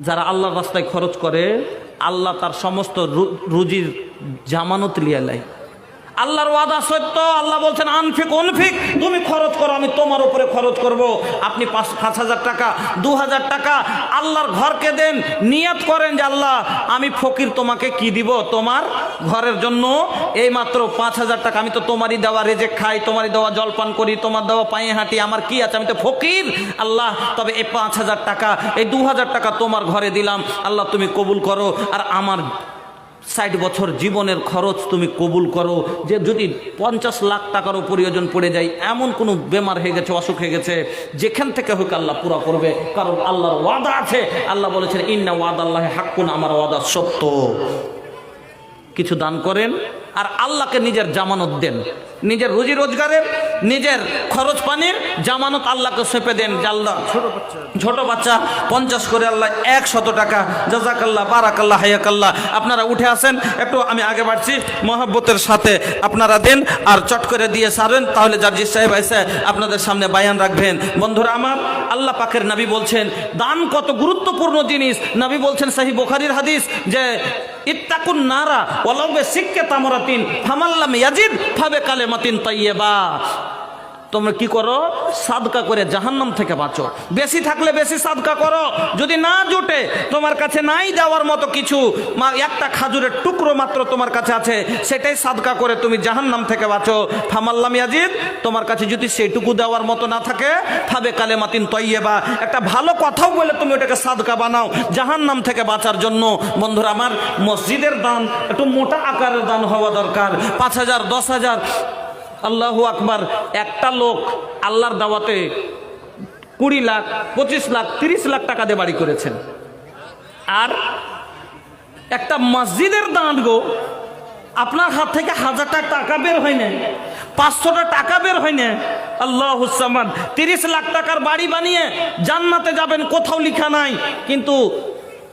যারা আল্লাহর রাস্তায় খরচ করে আল্লাহ তার সমস্ত রুজির জামানত লিয়ে লাই। আল্লাহর ওয়াদা সত্য, আল্লাহ বলছেন, আনফিক অনফিক তুমি খরচ করো, আমি তোমার উপরে খরচ করব। আপনি পাঁচ পাঁচ হাজার টাকা, দু হাজার টাকা আল্লাহর ঘরকে দেন, নিয়াত করেন যে, আল্লাহ, আমি ফকির, তোমাকে কি দিব? তোমার ঘরের জন্য এই মাত্র পাঁচ হাজার টাকা, আমি তো তোমারই দেওয়া রেজে খাই, তোমারই দেওয়া জলপান করি, তোমার দেওয়া পায়ে হাঁটি, আমার কি আছে? আমি তো ফকির। আল্লাহ, তবে এই পাঁচ হাজার টাকা, এই দু হাজার টাকা তোমার ঘরে দিলাম। আল্লাহ, তুমি কবুল করো। আর আমার ষাট বছর জীবনের খরচ তুমি কবুল করো, যে যদি পঞ্চাশ লাখ টাকারও প্রয়োজন পড়ে যায়, এমন কোনো বেমার হয়ে গেছে, অসুখ হয়ে গেছে, যেখান থেকে হোক আল্লাহ পুরা করবে, কারণ আল্লাহর ওয়াদা আছে। আল্লাহ বলেছেন, ইন্না ওয়াদ আল্লাহ হাক্কুন আমার ওয়াদা সত্য। কিছু দান করেন, আর আল্লাহকে নিজের জামানত দেন। নিজের রুজি রোজগারের, নিজের খরচ পানির জামানত আল্লাহকে সেপে দেন আল্লাহ, ছোট বাচ্চা পঞ্চাশ করে আল্লাহ একশত টাকা, জাজাকাল্লাহ, বারাকাল্লাহ হায়াকাল্লাহ আপনারা উঠে আসেন, একটু আমি আগে বাড়ছি, মহাব্বতের সাথে আপনারা দেন, আর চট করে দিয়ে সারেন, তাহলে জার্জি সাহেব এসে আপনাদের সামনে বায়ান রাখবেন। বন্ধুরা আমার, আল্লাহ পাকের নবী বলছেন, দান কত গুরুত্বপূর্ণ জিনিস। নবী বলছেন সাহি বোখারির হাদিস যে, ইত্তাকুন নারা ওয়ালাউবে সিক্কে তামরাতিন ফামাল্লাম ইয়াজিদ ফাবে কালেমাতিন তাইয়েবা তোমরা কি করো? সাদকা করে জাহান্নাম থেকে বাঁচো। বেশি থাকলে বেশি সাদকা করো। যদি না জুটে, তোমার কাছে নাই দেওয়ার মতো কিছু, মা, একটা খাজুরের টুকরো মাত্র তোমার কাছে আছে, সেটাই সাদকা করে তুমি জাহান্নাম থেকে বাঁচো। ফামাল্লাম ইয়াজিদ, তোমার কাছে যদি সেইটুকু দেওয়ার মতো না থাকে ফাবে কালে মাতিন তৈয়েবা। একটা ভালো কথাও বলে তুমি ওটাকে সাদকা বানাও, জাহান্নাম থেকে বাঁচার জন্য। বন্ধুরা, আমার মসজিদের দান, একটু মোটা আকারের দান হওয়া দরকার। পাঁচ হাজার, দশ হাজার আল্লাহু আকবার, একটা লোক আল্লাহর দাওয়াতে কুড়ি লাখ, পঁচিশ লাখ, তিরিশ লাখ টাকা দিয়ে বাড়ি করেছেন। আর একটা মসজিদের দান গো, আপনার হাত থেকে হাজারটা টাকা বের হয় না পাঁচশোটা টাকা বের হয় না আল্লাহ হুসামান তিরিশ লাখ টাকার বাড়ি বানিয়ে জান্নাতে যাবেন, কোথাও লিখা নাই। কিন্তু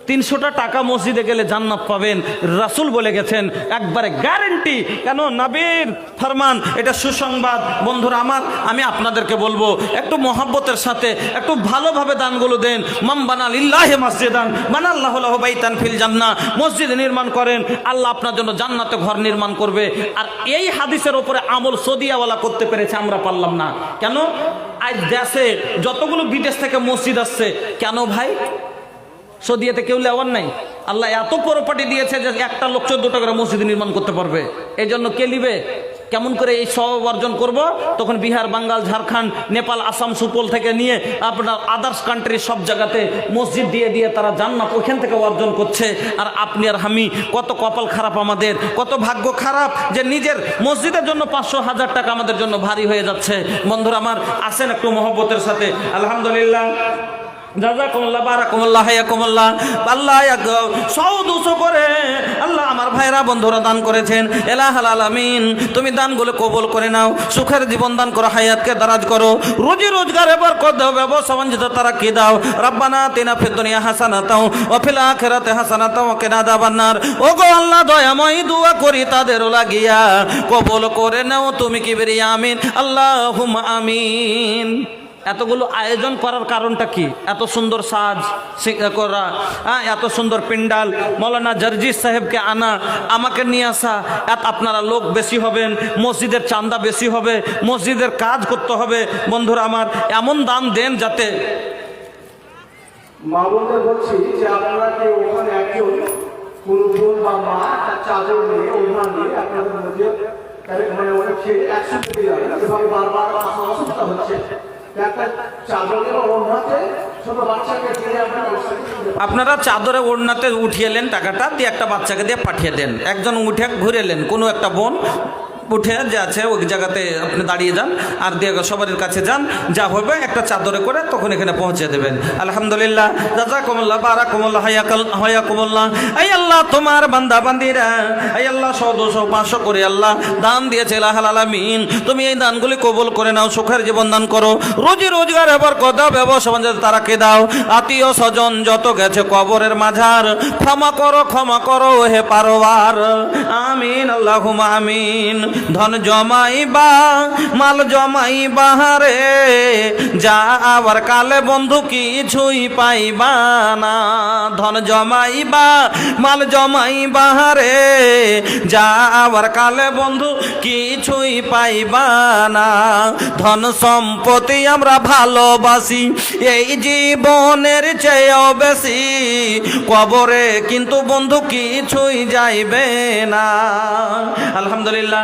তিনশোটা টাকা মসজিদে গেলে জান্নাত পাবেন। রাসুল বলে গেছেন, একবারে গ্যারেন্টি কেন? নাবির ফরমান, এটা সুসংবাদ। বন্ধুরা আমার, আমি আপনাদেরকে বলব, একটু মহাব্বতের সাথে একটু ভালোভাবে দানগুলো দেন। মাম বানাল ইল্লাহে মসজিদান বানাল্লাহ বাইতান ফিল জান্না মসজিদ নির্মাণ করেন, আল্লাহ আপনার জন্য জান্নাতে ঘর নির্মাণ করবে। আর এই হাদিসের ওপরে আমল সদিয়াওয়ালা করতে পেরেছে, আমরা পারলাম না। কেন? আজ দেশে যতগুলো বিদেশ থেকে মসজিদ আসছে, কেন ভাই? সদিয়াতে কেউ লেওয়ার নাই। আল্লাহ এত প্রপার্টি দিয়েছে যে একটা লোক চোদ্দটা করে মসজিদ নির্মাণ করতে পারবে। এই জন্য কে নিবে? কেমন করে এই সব অর্জন করব? তখন বিহার, বাঙ্গাল, ঝাড়খণ্ড, নেপাল, আসাম, সুপোল থেকে নিয়ে আপনার আদার্স কান্ট্রি সব জায়গাতে মসজিদ দিয়ে দিয়ে তারা জান্নাত ওইখান থেকে অর্জন করছে। আর আপনি আর আমি কত কপাল খারাপ আমাদের, কত ভাগ্য খারাপ যে নিজের মসজিদের জন্য পাঁচশো হাজার টাকা আমাদের জন্য ভারী হয়ে যাচ্ছে। বন্ধুরা আমার আসেন একটু মহব্বতের সাথে। আলহামদুলিল্লাহ। জাজাকুমুল্লাহ, বারাকুমুল্লাহ, হায়াকুমুল্লাহ। আল্লাহ সৌ দুশো করে আল্লাহ আমার ভাইরা, বন্ধুরা দান করেছেন। এলাহাল আলামিন, তুমি দানগুলো কবুল করে নাও। সুখের জীবন দান করো, হায়াতকে দারাজ করো। রুজি রোজগার এবার কর দাও, ব্যবসা তারা কি দাও। রাব্বানা তিনা ফির দুনিয়া হাসানা তাও ও ফিল আখিরাতে হাসানা ও গো আল্লাহ, দয়াময় দোয়া করি তাদেরও লাগিয়া। কবুল করে নাও তুমি কি বেরিয়ে আমিন আল্লাহুম আমিন। এতগুলো আয়োজন করার কারণটা কি? এত সুন্দর সাজ করা হ্যাঁ এত সুন্দর পিন্ডাল মৌলানা জার্জিস সাহেবকে আনা, আমাকে নিয়ে আসা, এত আপনারা লোক বেশি হবেন, মসজিদের চান্দা বেশি হবে, মসজিদের কাজ করতে হবে। বন্ধুরা আমার, এমন দান দেন যাতে মা বোনদের বলছি যে আপনারা কেউ ওখানে একজন বা মা চাদর নিয়ে নিয়ে আপনাদের মধ্যে মানে যাবে এভাবে বারবার হচ্ছে। আপনারা চাদরে ওড়নাতে উঠিয়ে এলেন টাকাটা, দিয়ে একটা বাচ্চাকে দিয়ে পাঠিয়ে দেন। একজন উঠে ঘুরে এলেন কোনো একটা বোন উঠে যে আছে, ওই জায়গাতে আপনি দাঁড়িয়ে যান, আর দিয়ে সবার কাছে যান, যা হবে একটা চাদরে করে তখন এখানে পৌঁছে দেবেন। আলহামদুলিল্লাহ দাদা কমল্লা বারা কমল্লা হায়া কাল হয়া কমল্লা এই আল্লাহ, তোমার বান্দা, বান্দিরা এই আল্লাহ শো দুশো পাঁচশো করে আল্লাহ দান দিয়েছে লাহাল আলামিন। তুমি এই দানগুলি কবুল করে নাও, সুখের জীবন দান করো। রোজি রোজগার এবার দাও ব্যবসা তারাকে দাও। আত্মীয় স্বজন যত গেছে কবরের মাঝার, ক্ষমা করো ক্ষমা করো, হে পারোয়ার। আমিন আল্লাহ আমিন। ধন জমাইবা, মাল জমাইবা রে। যা আবার কালে বন্ধু কিছুই পাইবা না। ধন জমাইবা, মাল জমাইবা রে। আবার কালে বন্ধু কিছুই পাইবা না। ধন সম্পত্তি আমরা ভালোবাসি, এই জীবনের চেয়েও বেশি। কবরে কিন্তু বন্ধু কিছুই যাইবে না। আলহামদুলিল্লাহ